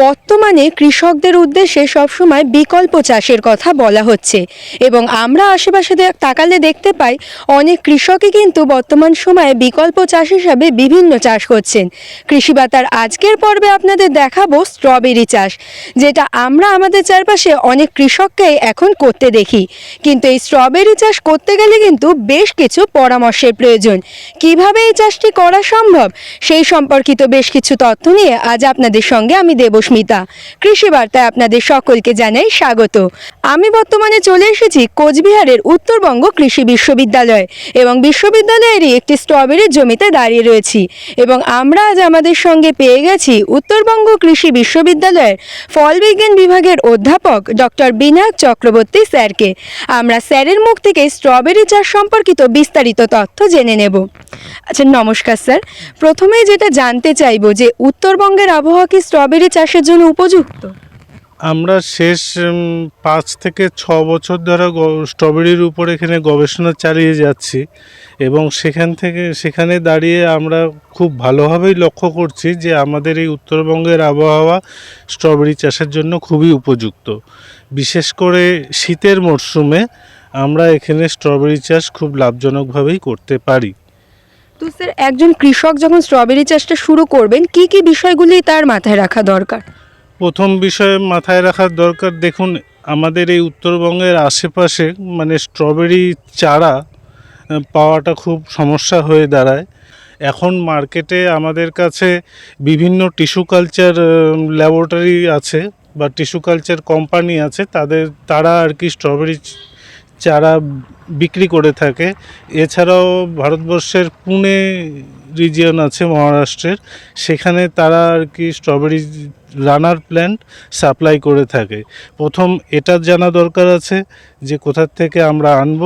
বর্তমানে কৃষকদের উদ্দেশ্যে সবসময় বিকল্প চাষের কথা বলা হচ্ছে এবং আমরা আশেপাশে তাকালে দেখতে পাই অনেক কৃষকই কিন্তু বর্তমান সময়ে বিকল্প চাষ হিসাবে বিভিন্ন চাষ করছেন। কৃষি বাতার আজকের পর্বে আপনাদের দেখাবো স্ট্রবেরি চাষ, যেটা আমরা আমাদের চারপাশে অনেক কৃষককে এখন করতে দেখি। কিন্তু এই স্ট্রবেরি চাষ করতে গেলে কিন্তু বেশ কিছু পরামর্শের প্রয়োজন। কীভাবে এই চাষটি করা সম্ভব? সেই সম্পর্কিত বেশ কিছু তথ্য নিয়ে আজ আপনাদের সঙ্গে আমি দেবস্মিতা কৃষি বার্তায় আপনাদের সকলকে জানাই স্বাগত। আমি বর্তমানে চলে এসেছি কোচবিহারের উত্তরবঙ্গ কৃষি বিশ্ববিদ্যালয় এবং বিশ্ববিদ্যালয়েরই একটি স্ট্রবেরির জমিতে দাঁড়িয়ে রয়েছি এবং আমরা আজ আমাদের সঙ্গে পেয়ে গেছি উত্তরবঙ্গ কৃষি বিশ্ববিদ্যালয়ের ফল বিজ্ঞান বিভাগের অধ্যাপক ডক্টর বিনায়ক চক্রবর্তী স্যারকে। আমরা স্যারের মুখ থেকে স্ট্রবেরি চাষ সম্পর্কিত বিস্তারিত তথ্য জেনে নেব। আচ্ছা নমস্কার স্যার। প্রথমেই যেটা জানতে চাইব যে উত্তরবঙ্গের আবহাওয়া কি স্ট্রবেরি চাষের জন্য উপযুক্ত? আমরা শেষ পাঁচ থেকে ছ বছর ধরে স্ট্রবেরির উপর এখানে গবেষণা চালিয়ে যাচ্ছি এবং সেখান থেকে, সেখানে দাঁড়িয়ে আমরা খুব ভালোভাবেই লক্ষ্য করছি যে আমাদের এই উত্তরবঙ্গের আবহাওয়া স্ট্রবেরি চাষের জন্য খুবই উপযুক্ত। বিশেষ করে শীতের মরশুমে আমরা এখানে স্ট্রবেরি চাষ খুব লাভজনকভাবেই করতে পারি। তো স্যার একজন কৃষক যখন স্ট্রবেরি চাষটা শুরু করবেন, কি কি বিষয়গুলি তার মাথায় রাখা দরকার? প্রথম বিষয়ে মাথায় রাখার দরকার, দেখুন, আমাদের এই উত্তরবঙ্গের আশেপাশে মানে স্ট্রবেরি চারা পাওয়াটা খুব সমস্যা হয়ে দাঁড়ায়। এখন মার্কেটে আমাদের কাছে বিভিন্ন টিস্যু কালচার ল্যাবরেটরি আছে বা টিস্যু কালচার কোম্পানি আছে, তাদের, তারা আর কি স্ট্রবেরি চারা বিক্রি করে থাকে। এছাড়াও ভারতবর্ষের পুনে রিজিয়ন আছে মহারাষ্ট্রের, সেখানে তারা আর কি স্ট্রবেরি রানার প্ল্যান্ট সাপ্লাই করে থাকে। প্রথম এটা জানা দরকার আছে যে কোথার থেকে আমরা আনব।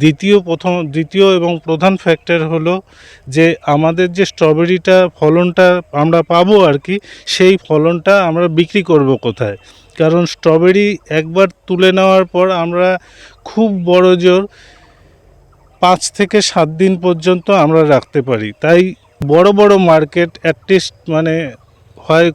দ্বিতীয় প্রথম, দ্বিতীয় এবং প্রধান ফ্যাক্টর হলো যে আমাদের যে স্ট্রবেরিটা ফলনটা আমরা পাবো আর কি, সেই ফলনটা আমরা বিক্রি করব কোথায়। কারণ স্ট্রবেরি একবার তুলে নেওয়ার পর আমরা খুব বড় জোর পাঁচ থেকে সাত দিন পর্যন্ত আমরা রাখতে পারি। তাই বড় বড় মার্কেট অ্যাটলিস্ট মানে হয়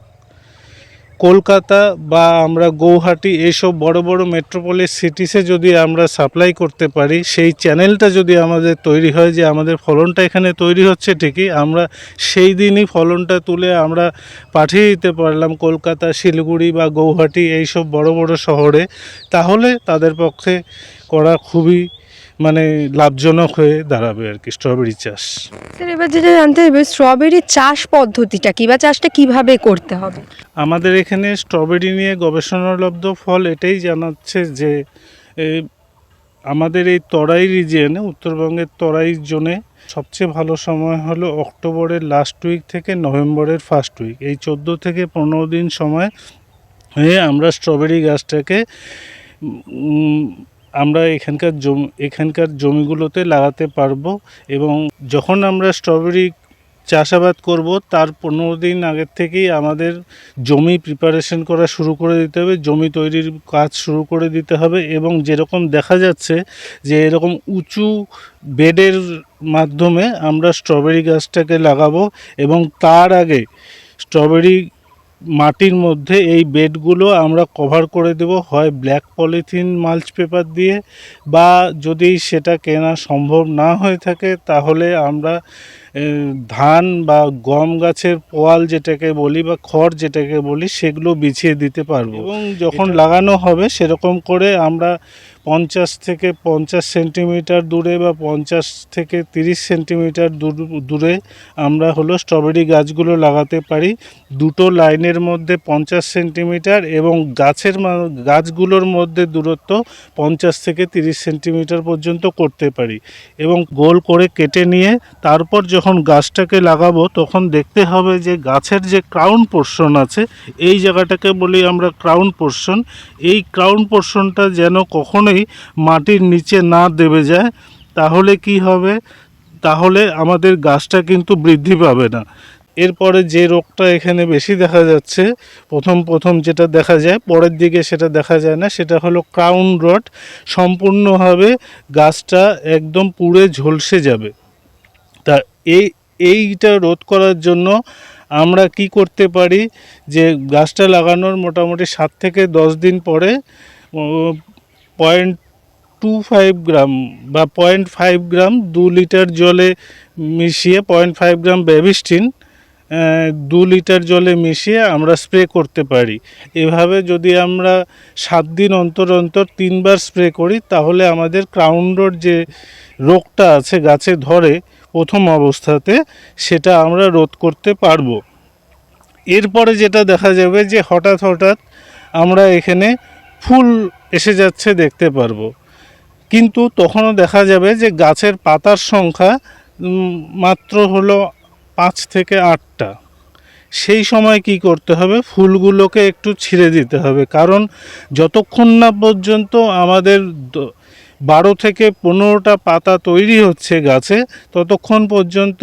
কলকাতা বা আমরা গৌহাটি এইসব বড় বড় মেট্রোপলিস সিটিসে যদি আমরা সাপ্লাই করতে পারি, সেই চ্যানেলটা যদি আমাদের তৈরি হয় যে আমাদের ফলনটা এখানে তৈরি হচ্ছে ঠিকই, আমরা সেই দিনই ফলনটা তুলে আমরা পাঠিয়ে দিতে পারলাম কলকাতা, শিলিগুড়ি বা গৌহাটি এইসব বড় বড় শহরে, তাহলে তাদের পক্ষে করা খুবই মানে লাভজনক হয়ে দাঁড়াবে আর কি স্ট্রবেরি চাষ। স্যার এবার যেটা জানতে হবে স্ট্রবেরি চাষ পদ্ধতিটা কি বা চাষটা কীভাবে করতে হবে? আমাদের এখানে স্ট্রবেরি নিয়ে গবেষণালব্ধ ফল এটাই জানাচ্ছে যে আমাদের এই তরাই রিজিয়নে উত্তরবঙ্গের তরাই জোনে সবচেয়ে ভালো সময় হলো অক্টোবরের লাস্ট উইক থেকে নভেম্বরের ফার্স্ট উইক এই চোদ্দ থেকে পনেরো দিন সময় হয়ে আমরা স্ট্রবেরি গাছটাকে আমরা এখানকার জমি, এখানকার জমিগুলোতে লাগাতে পারব এবং যখন আমরা স্ট্রবেরি চাষাবাদ করব, তার পনেরো দিন আগের থেকেই আমাদের জমি প্রিপারেশন করা শুরু করে দিতে হবে, জমি তৈরির কাজ শুরু করে দিতে হবে এবং যেরকম দেখা যাচ্ছে যে এরকম উঁচু বেডের মাধ্যমে আমরা স্ট্রবেরি গাছটাকে লাগাবো এবং তার আগে স্ট্রবেরি মাটির মধ্যে এই বেডগুলো আমরা কভার করে দেব, হয় ব্ল্যাক পলিথিন মালচ পেপার দিয়ে বা যদি সেটা কেনা সম্ভব না হয়ে থাকে, তাহলে আমরা ধান বা গম গাছের পোয়াল যেটাকে বলি বা খড় যেটাকে বলি সেগুলো বিছিয়ে দিতে পারব। এবং যখন লাগানো হবে সেরকম করে আমরা পঞ্চাশ থেকে পঞ্চাশ সেন্টিমিটার দূরে বা পঞ্চাশ থেকে তিরিশ সেন্টিমিটার দূর- দূরে আমরা হলো স্ট্রবেরি গাছগুলো লাগাতে পারি। দুটো লাইনের মধ্যে পঞ্চাশ সেন্টিমিটার এবং গাছের গাছগুলোর মধ্যে দূরত্ব পঞ্চাশ থেকে তিরিশ সেন্টিমিটার পর্যন্ত করতে পারি এবং গোল করে কেটে নিয়ে তারপর যখন গাছটাকে লাগাবো, তখন দেখতে হবে যে গাছের যে ক্রাউন পোর্শন আছে, এই জায়গাটাকে বলি আমরা ক্রাউন পোর্শন এই ক্রাউন পোর্শনটা যেন কখনোই মাটির নিচে না দেবে যায়, তাহলে কি হবে? তাহলে আমাদের গাছটা কিন্তু বৃদ্ধি পাবে না। এরপরে যে রোগটা এখানে বেশি দেখা যাচ্ছে, প্রথম প্রথম যেটা দেখা যায়, পরের দিকে সেটা দেখা যায় না, সেটা হলো ক্রাউন রড সম্পূর্ণভাবে গাছটা একদম পুড়ে ঝলসে যাবে। তা এই, এইটা রোধ করার জন্য আমরা কি করতে পারি যে গাছটা লাগানোর মোটামুটি সাত থেকে দশ দিন পরে পয়েন্ট টু ফাইভ গ্রাম বা পয়েন্ট ফাইভ গ্রাম দু লিটার জলে মিশিয়ে পয়েন্ট ফাইভ গ্রাম ব্যাবিস্টিন দু লিটার জলে মিশিয়ে আমরা স্প্রে করতে পারি। এভাবে যদি আমরা সাত দিন অন্তর অন্তর তিনবার স্প্রে করি, তাহলে আমাদের ক্রাউন রোড যে রোগটা আছে গাছে ধরে প্রথম অবস্থাতে সেটা আমরা রোধ করতে পারব। এরপরে যেটা দেখা যাবে যে হঠাৎ হঠাৎ আমরা এখানে ফুল এসে যাচ্ছে দেখতে পারব। কিন্তু তখনও দেখা যাবে যে গাছের পাতার সংখ্যা মাত্র হলো পাঁচ থেকে আটটা। সেই সময় কি করতে হবে? ফুলগুলোকে একটু ছিঁড়ে দিতে হবে। কারণ যতক্ষণ না পর্যন্ত আমাদের বারো থেকে পনেরোটা পাতা তৈরি হচ্ছে গাছে, ততক্ষণ পর্যন্ত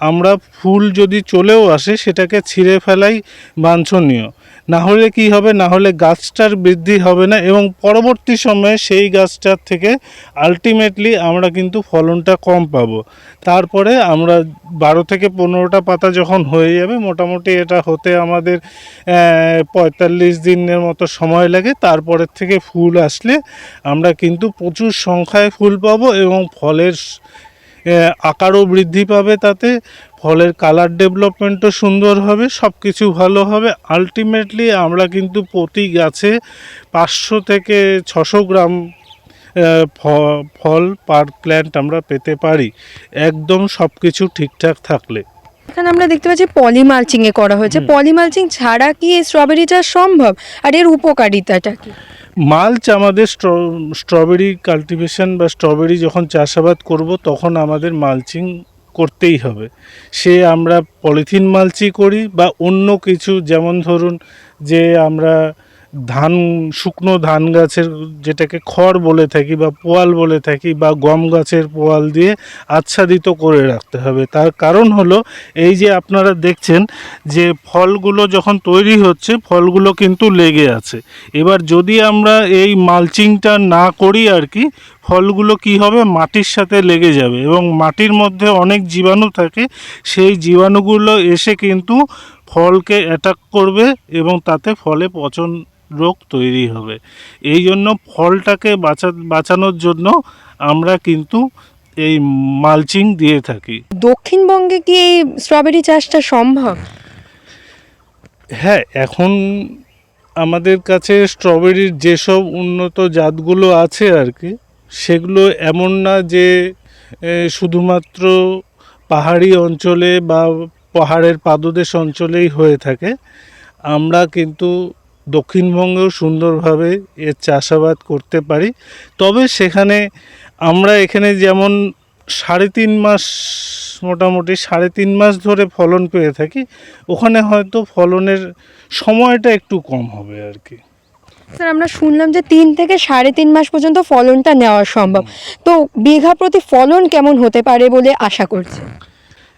আমরা ফুল যদি চলেও আসে, সেটাকে ছিঁড়ে ফেলাই বাঞ্ছনীয়। না হলে কি হবে? না হলে গাছটার বৃদ্ধি হবে না এবং পরবর্তী সময়ে সেই গাছটার থেকে আলটিমেটলি আমরা কিন্তু ফলনটা কম পাবো। তারপরে আমরা বারো থেকে পনেরোটা পাতা যখন হয়ে যাবে, মোটামুটি এটা হতে আমাদের পঁয়তাল্লিশ দিনের মতো সময় লাগে। তারপরের থেকে ফুল আসলে আমরা কিন্তু প্রচুর সংখ্যায় ফুল পাবো এবং ফলের আকারও বৃদ্ধি পাবে তাতে ফলের কালার ডেভেলপমেন্টও সুন্দর হবে সব কিছু ভালো হবে। আলটিমেটলি আমরা কিন্তু প্রতি গাছে পাঁচশো থেকে ছশো গ্রাম ফ- ফল পার প্ল্যান্ট আমরা পেতে পারি। একদম সব কিছু ঠিকঠাক থাকলে। এখানে আমরা দেখতে পাচ্ছি পলিমালচিং এ করা হয়েছে। পলিমালচিং ছাড়া কি এই স্ট্রবেরি চাষ সম্ভব? আর এর উপকারিতাটা কি? মালচ আমাদের স্ট্র- স্ট্রবেরি কাল্টিভেশন বা স্ট্রবেরি যখন চাষাবাদ করব, তখন আমাদের মালচিং করতেই হবে। সে আমরা পলিথিন মালচি করি বা অন্য কিছু, যেমন ধরুন যে আমরা ধান, শুকনো ধান গাছের যেটাকে খড় বলে থাকি বা পোয়াল বলে থাকি বা গম গাছের পোয়াল দিয়ে আচ্ছাদিত করে রাখতে হবে। তার কারণ হলো এই যে আপনারা দেখছেন যে ফলগুলো যখন তৈরি হচ্ছে, ফলগুলো কিন্তু লেগে আছে। এবার যদি আমরা এই মালচিংটা না করি আর কি, ফলগুলো কি হবে? মাটির সাথে লেগে যাবে এবং মাটির মধ্যে অনেক জীবাণু থাকে, সেই জীবাণুগুলো এসে কিন্তু ফলকে অ্যাটাক করবে এবং তাতে ফলে পচন রোগ তৈরি হবে। এই জন্য ফলটাকে বাঁচা বাঁচানোর জন্য আমরা কিন্তু এই মালচিং দিয়ে থাকি। দক্ষিণবঙ্গে কি এই স্ট্রবেরি চাষটা সম্ভব? হ্যাঁ এখন আমাদের কাছে স্ট্রবেরির যেসব উন্নত জাতগুলো আছে আর কি সেগুলো এমন না যে শুধুমাত্র পাহাড়ি অঞ্চলে বা পাহাড়ের পাদদেশ অঞ্চলেই হয়ে থাকে। আমরা কিন্তু দক্ষিণবঙ্গেও সুন্দরভাবে এর চাষাবাদ করতে পারি। তবে সেখানে আমরা এখানে যেমন সাড়ে তিন মাস মোটামুটি সাড়ে তিন মাস ধরে ফলন পেয়ে থাকি ওখানে হয়তো ফলনের সময়টা একটু কম হবে আর কি। স্যার আমরা শুনলাম যে তিন থেকে সাড়ে তিন মাস পর্যন্ত ফলনটা নেওয়া সম্ভব। তো বিঘা প্রতি ফলন কেমন হতে পারে বলে আশা করছি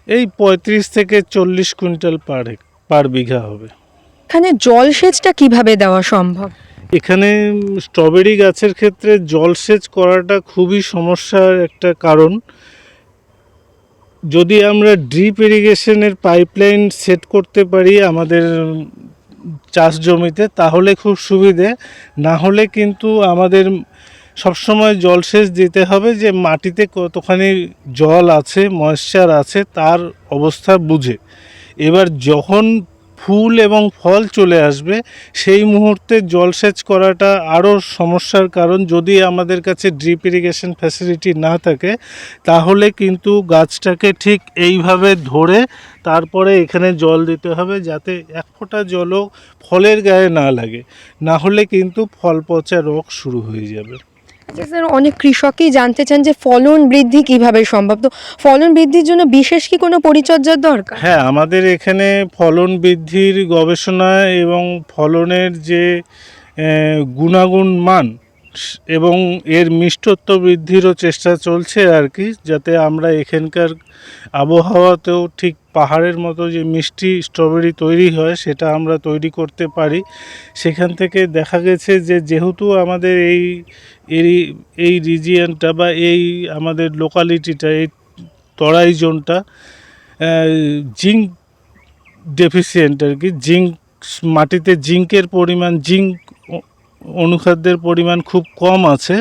এই পঁয়ত্রিশ থেকে চল্লিশ কুইন্টাল পার পার বিঘা হবে। এখানে জলসেচটা কীভাবে দেওয়া সম্ভব? এখানে স্ট্রবেরি গাছের ক্ষেত্রে জলসেচ করাটা খুবই সমস্যার একটা কারণ। যদি আমরা ড্রিপ ইরিগেশনের পাইপলাইন সেট করতে পারি আমাদের চাষ জমিতে, তাহলে খুব সুবিধে। না হলে কিন্তু আমাদের সবসময় জলসেচ দিতে হবে যে মাটিতে কতখানি জল আছে, ময়েশ্চার আছে, তার অবস্থা বুঝে। এবার যখন ফুল এবং ফল চলে আসবে, সেই মুহূর্তে জলসেচ করাটা আরও সমস্যার কারণ। যদি আমাদের কাছে ড্রিপ ইরিগেশন ফ্যাসিলিটি না থাকে, তাহলে কিন্তু গাছটাকে ঠিক এইভাবে ধরে তারপরে এখানে জল দিতে হবে যাতে এক ফোঁটা জলও ফলের গায়ে না লাগে। না হলে কিন্তু ফল পচা রোগ শুরু হয়ে যাবে। স্যার অনেক কৃষকই জানতে চান যে ফলন বৃদ্ধি কীভাবে সম্ভব। তো ফলন বৃদ্ধির জন্য বিশেষ কি কোনো পরিচর্যার দরকার? হ্যাঁ আমাদের এখানে ফলন বৃদ্ধির গবেষণা এবং ফলনের যে গুণাগুণ মান এবং এর মিষ্টত্ব বৃদ্ধিরও চেষ্টা চলছে আর কি, যাতে আমরা এখানকার আবহাওয়াতেও ঠিক পাহাড়ের মতো যে মিষ্টি স্ট্রবেরি তৈরি হয় সেটা আমরা তৈরি করতে পারি। সেখান থেকে দেখা গেছে যে যেহেতু আমাদের এই এই রিজিয়নটা বা এই আমাদের লোকালিটিটা এই তরাই জোনটা জিঙ্ক ডেফিসিয়েন্ট আর কি, জিঙ্ক মাটিতে জিঙ্কের পরিমাণ, জিঙ্ক অনুখাদ্যের পরিমাণ খুব কম আছে,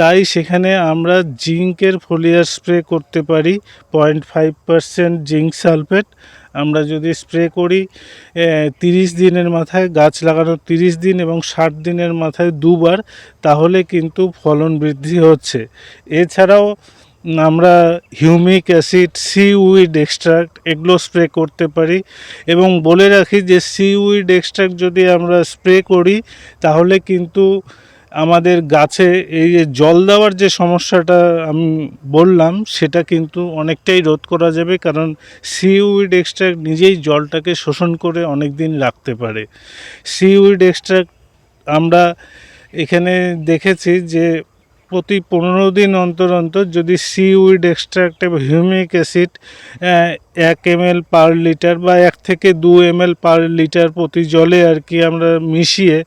তাই সেখানে আমরা জিঙ্কের ফোলিয়ার স্প্রে করতে পারি, point five percent zinc sulphate. আমরা যদি স্প্রে করি তিরিশ দিনের মাথায়, গাছ লাগানোর তিরিশ দিন এবং ষাট দিনের মাথায় দুবার, তাহলে কিন্তু ফলন বৃদ্ধি হচ্ছে। এছাড়াও আমরা humic acid seaweed extract এগুলো স্প্রে করতে পারি এবং বলে রাখি যে সি উইড এক্সট্রাক্ট যদি আমরা স্প্রে করি, তাহলে কিন্তু আমাদের গাছে এই যে জল দেওয়ার যে সমস্যাটা আমি বললাম, সেটা কিন্তু অনেকটাই রোধ করা যাবে কারণ সি উইড এক্সট্রাক্ট নিজেই জলটাকে শোষণ করে অনেক দিন রাখতে পারে। সি উইড এক্সট্রাক্ট আমরা এখানে দেখেছি যে প্রতি পনেরো দিন অন্তর অন্তর যদি সি উইড এক্সট্রাক্ট এবং হিউমিক অ্যাসিড এক এম এল পার লিটার বা এক থেকে দু এম এল পার লিটার প্রতি জলে আর কি আমরা মিশিয়ে,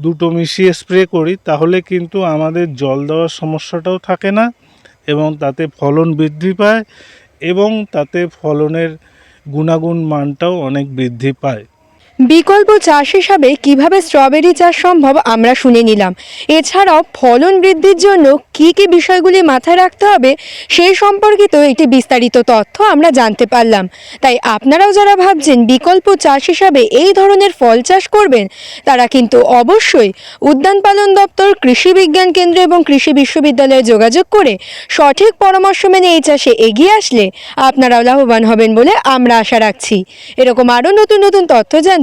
দুটো মিশিয়ে স্প্রে করি, তাহলে কিন্তু আমাদের জল দেওয়ার সমস্যাটাও থাকে না এবং তাতে ফলন বৃদ্ধি পায় এবং তাতে ফলনের গুণাগুণ মানটাও অনেক বৃদ্ধি পায়। বিকল্প চাষ হিসাবে কীভাবে স্ট্রবেরি চাষ সম্ভব আমরা শুনে নিলাম। এছাড়াও ফলন বৃদ্ধির জন্য কি কি বিষয়গুলি মাথায় রাখতে হবে সেই সম্পর্কিত একটি বিস্তারিত তথ্য আমরা জানতে পারলাম। তাই আপনারাও যারা ভাবছেন বিকল্প চাষ হিসাবে এই ধরনের ফল চাষ করবেন, তারা কিন্তু অবশ্যই উদ্যান পালন দপ্তর, কৃষি বিজ্ঞান কেন্দ্র এবং কৃষি বিশ্ববিদ্যালয়ে যোগাযোগ করে সঠিক পরামর্শ মেনে এই চাষে এগিয়ে আসলে আপনারাও লাভবান হবেন বলে আমরা আশা রাখছি। এরকম আরও নতুন নতুন তথ্য